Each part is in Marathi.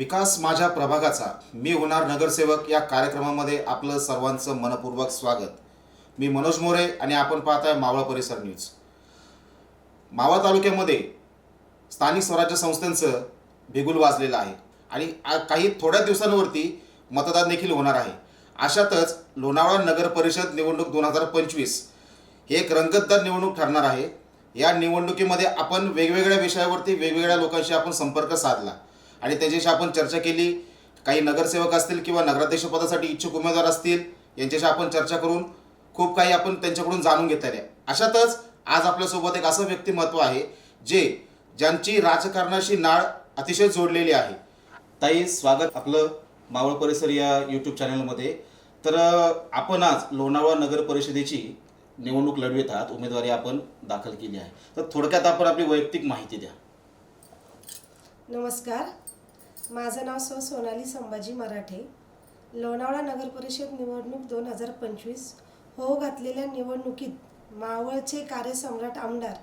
विकास माझ्या प्रभागाचा. मी होणार नगरसेवक. या कार्यक्रमामध्ये आपलं सर्वांचं मनपूर्वक स्वागत. मी मनोज मोरे आणि आपण पाहताय मावळ परिसर न्यूज. मावळ तालुक्यामध्ये स्थानिक स्वराज्य संस्थांचं बिगुल वाजलेलं आहे. आणि काही थोड्या दिवसांवरती मतदान देखील होणार आहे. अशातच लोणावळा नगर परिषद निवडणूक दोन हजार पंचवीस ही एक रंगतदार निवडणूक ठरणार आहे. या निवडणुकीमध्ये आपण वेगवेगळ्या विषयावरती वेगवेगळ्या लोकांशी आपण संपर्क साधला. आणि त्याच्याशी आपण चर्चा केली. काही नगरसेवक असतील किंवा नगराध्यक्ष पदासाठी इच्छुक उमेदवार असतील यांच्याशी आपण चर्चा करून खूप काही आपण त्यांच्याकडून जाणून घेतलेलं आहे. अशातच आज आपल्यासोबत एक असं व्यक्तिमत्व आहे जे ज्यांची राजकारणाशी नाळ अतिशय जोडलेली आहे. ताई स्वागत आपलं मावळ परिसर या यूट्यूब चॅनलमध्ये तर आपण आज लोणावळा नगर परिषदेची निवडणूक लढवित आहात. उमेदवारी आपण दाखल केली आहे. तर थोडक्यात आपण आपली वैयक्तिक माहिती द्या. नमस्कार. माझं नाव स्व सोनाली संभाजी मराठे. लोणावळा नगर परिषद निवडणूक दोन हजार पंचवीस. हो घातलेल्या निवडणुकीत मावळचे कार्यसम्राट आमदार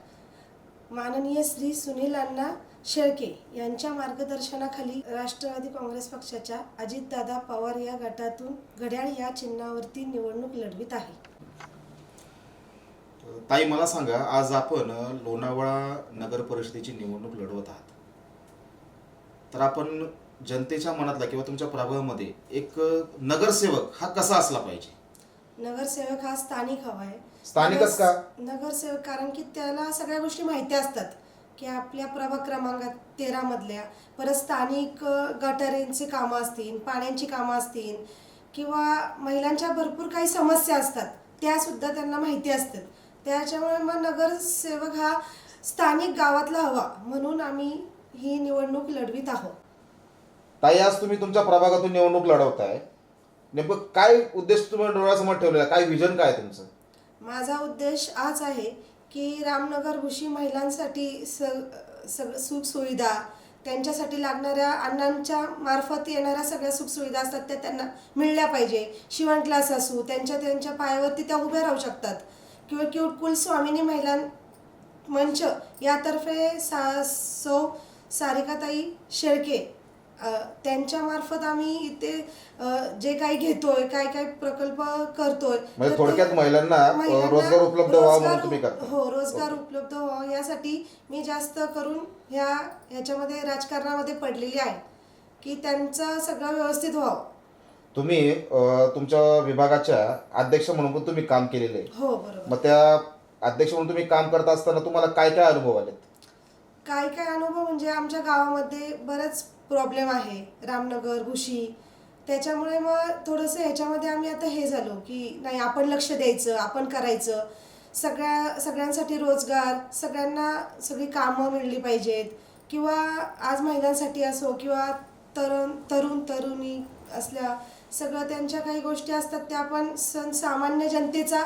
माननीय श्री सुनील अण्णा शेळके यांच्या मार्गदर्शनाखाली राष्ट्रवादी काँग्रेस पक्षाच्या अजितदादा पवार या गटातून घड्याळ या चिन्हावरती निवडणूक लढवित आहे. ताई मला सांगा आज आपण लोणावळा नगर परिषदेची निवडणूक लढवत आहात. तर आपण जनतेच्या मनातला किंवा तुमच्या प्रभागामध्ये एक नगरसेवक हा कसा असला पाहिजे? नगरसेवक हा स्थानिक हवा आहे. स्थानिकच का? नगर- नगरसेवक कारण की त्याला सगळ्या गोष्टी माहिती असतात की आपल्या प्रभाग क्रमांक तेरा मधल्या परत स्थानिक गटारींची कामं असतील पाण्याची कामं असतील किंवा महिलांच्या भरपूर काही समस्या असतात त्या सुद्धा त्यांना माहिती असतात त्याच्यामुळे मग नगरसेवक हा स्थानिक गावातला हवा म्हणून आम्ही ही निवडणूक लढवीत आहोत. ताई आज तुम्ही तुमच्या प्रभागातून निवडणूक लढवताय. नेमकं काय उद्देश तुम्ही डोळ्यासमोर ठेवलेला आहे? काय विजन काय आहे तुमचं? माझा उद्देश आज आहे की रामनगर भुशी महिलांसाठी स सग सुखसुविधा त्यांच्यासाठी लागणाऱ्या अण्णांच्या मार्फत येणाऱ्या सगळ्या सुखसुविधा असतात त्या त्यांना मिळल्या पाहिजे. शिवण क्लास असू त्यांच्या त्यांच्या पायावरती त्या उभ्या राहू शकतात. किंवा किंवा कुलस्वामिनी महिला मंच यातर्फे सा सौ सारिकाताई शेळके त्यांच्यामार्फत आम्ही इथे जे काही घेतोय काय काय प्रकल्प करतोय म्हणजे थोडक्यात महिलांना, रोजगार उपलब्ध व्हावा म्हणून तुम्ही करता. हो रोजगार उपलब्ध व्हावा. यासाठी मी जास्त करून ह्या ह्याच्यामध्ये राजकारणामध्ये पडलेली आहे की त्यांचं सगळं व्यवस्थित व्हावं. तुम्ही तुमच्या विभागाच्या अध्यक्ष म्हणून पण तुम्ही काम केलेलं आहे. हो बरोबर. मग त्या अध्यक्ष म्हणून तुम्ही काम करत असताना तुम्हाला काय काय अनुभव आलेत? काय काय अनुभव म्हणजे आमच्या गावामध्ये बरंच प्रॉब्लेम आहे. रामनगर भुशी त्याच्यामुळे मग थोडंसं ह्याच्यामध्ये आम्ही आता हे झालो की नाही आपण लक्ष द्यायचं आपण करायचं. सगळ्या सगळ्यांसाठी रोजगार सगळ्यांना सगळी कामं मिळली पाहिजेत. किंवा आज महिलांसाठी असो किंवा तरुण तरुण तरुणी असल्या सगळं त्यांच्या काही गोष्टी असतात त्या आपण सण सामान्य जनतेचा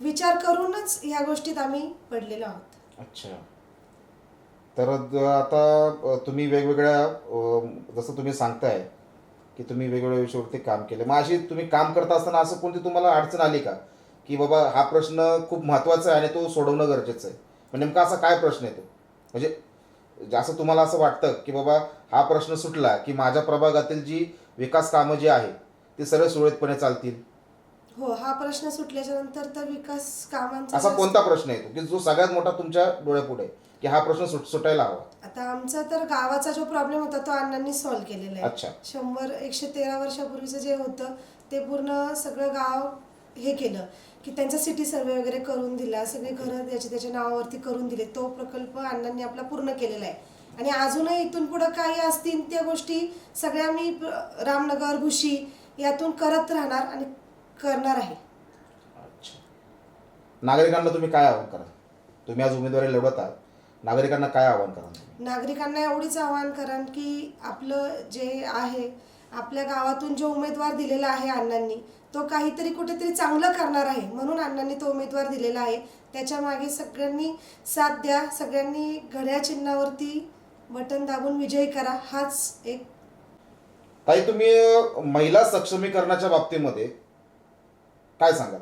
विचार करूनच ह्या गोष्टीत आम्ही पडलेलो आहोत. अच्छा. तर आता तुम्ही वेगवेगळ्या जसं तुम्ही सांगताय की तुम्ही वेगवेगळ्या विषयावरती काम केले. मग अशी तुम्ही काम करत असताना असं कोणती तुम्हाला अडचण आली का? की बाबा हा प्रश्न खूप महत्त्वाचा आहे आणि तो सोडवणं गरजेचं आहे. मग नेमका असा काय प्रश्न आहे तो? म्हणजे असं तुम्हाला असं वाटतं की बाबा हा प्रश्न सुटला की माझ्या प्रभागातील जी विकास कामं जी आहे ती सर्व सुरळीतपणे चालतील? हो हा प्रश्न सुटल्याच्या नंतर तर विकास कामांचा असा जास्त- कोणता प्रश्न येतो की जो सगळ्यात मोठा तुमच्या डोळ्यापुढे आहे? की हा प्रश्न सुट सुटायला हवा. आता आमचा तर गावाचा जो प्रॉब्लेम होता तो अण्णांनी सॉल्व्ह केलेला अच्छा. आहे शंभर एकशे तेरा वर्षापूर्वीचं जे होतं ते पूर्ण सगळं गाव हे केलं. की त्यांचा सिटी सर्वे वगैरे करून दिला सगळे घरं त्याच्या त्याच्या नावावरती करून दिले. तो प्रकल्प अण्णांनी आपला पूर्ण केलेला आहे. आणि अजूनही इथून पुढं काही असतील त्या गोष्टी सगळ्या मी रामनगर भुशी यातून करत राहणार आणि करणार आहे. अच्छा. नागरिकांना तुम्ही काय आवाहन करा तुम्ही आज उमेदवारी लढवत आहात नागरिकांना काय आवाहन करा नागरिकांना एवढीच आवाहन करान की आपलं जे आहे आपल्या गावातून जो उमेदवार दिलेला आहे अण्णांनी तो काहीतरी कुठेतरी चांगलं करणार आहे म्हणून अण्णांनी तो उमेदवार दिलेला आहे. त्याच्यामागे सगळ्यांनी साथ द्या सगळ्यांनी घड्या चिन्हावरती बटन दाबून विजयी करा हाच एक ताई तुम्ही महिला सक्षमीकरणाच्या बाबतीमध्ये काय सांगाल?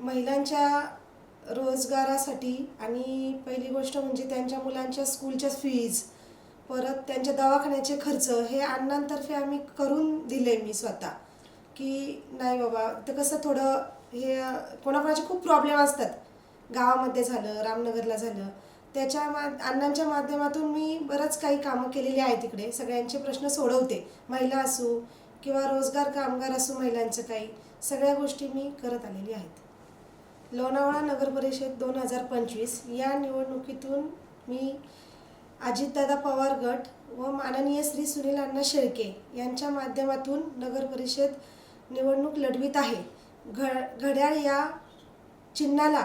महिलांच्या रोजगारासाठी आणि पहिली गोष्ट म्हणजे त्यांच्या मुलांच्या स्कूलच्या फीज परत त्यांच्या दवाखान्याचे खर्च हे अण्णांतर्फे आम्ही करून दिले मी स्वतः. की नाही बाबा ते कसं थोडं हे कोणाकोणाचे खूप प्रॉब्लेम असतात. गावामध्ये झालं रामनगरला झालं. त्याच्या मा अण्णांच्या माध्यमातून मी बरंच काही कामं केलेली आहेत तिकडे सगळ्यांचे प्रश्न सोडवते. महिला असू किंवा रोजगार कामगार असू महिलांचं काही सगळ्या गोष्टी मी करत आलेली आहेत. लोणावळा नगर परिषद दोन हजार पंचवीस या निवडणुकीतून मी अजितदादा पवार गट व माननीय श्री सुनील अण्णा शेळके यांच्या माध्यमातून नगर परिषद निवडणूक लढवित आहे. घ घड्याळ या चिन्हाला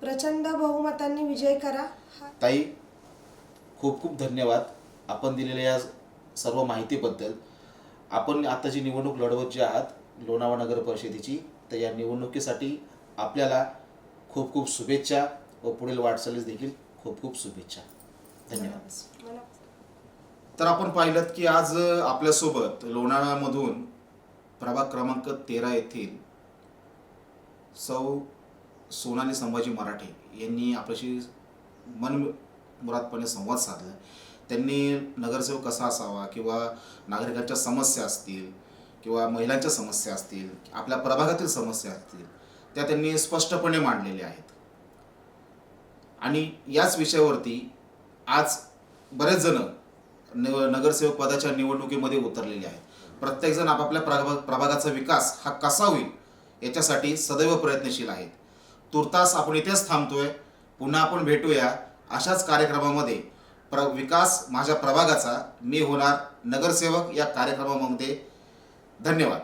प्रचंड बहुमतांनी विजय करा. हा ताई खूप खूप धन्यवाद. आपण दिलेल्या या सर्व माहितीबद्दल. आपण आताची निवडणूक लढवत जी आहात लोणावळा नगर परिषदेची तर या निवडणुकीसाठी आपल्याला खूप खूप शुभेच्छा व पुढील वाटचालीस देखील खूप खूप शुभेच्छा. धन्यवाद. तर आपण पाहिलं की आज आपल्यासोबत लोणावळ्यामधून प्रभाग क्रमांक तेरा येथील सौ सोनाली संभाजी मराठे यांनी आपल्याशी मन मुरादपणे संवाद साधला. त्यांनी नगरसेवक कसा असावा किंवा नागरिकांच्या समस्या असतील किंवा महिलांच्या समस्या असतील आपल्या प्रभागातील समस्या असतील त्या त्यांनी स्पष्टपणे मांडलेल्या आहेत. आणि याच विषयावरती आज बरेच जण नगरसेवक पदाच्या निवडणुकीमध्ये उतरलेले आहेत. प्रत्येकजण आपापल्या प्रभाग प्रभागाचा विकास हा कसा होईल याच्यासाठी सदैव प्रयत्नशील आहेत. तुर्तास आपण इथेच थांबतोय पुन्हा आपण भेटूया अशाच कार्यक्रमामध्ये. प्र विकास माझ्या प्रभागाचा मी होणार नगरसेवक या कार्यक्रमामध्ये. धन्यवाद.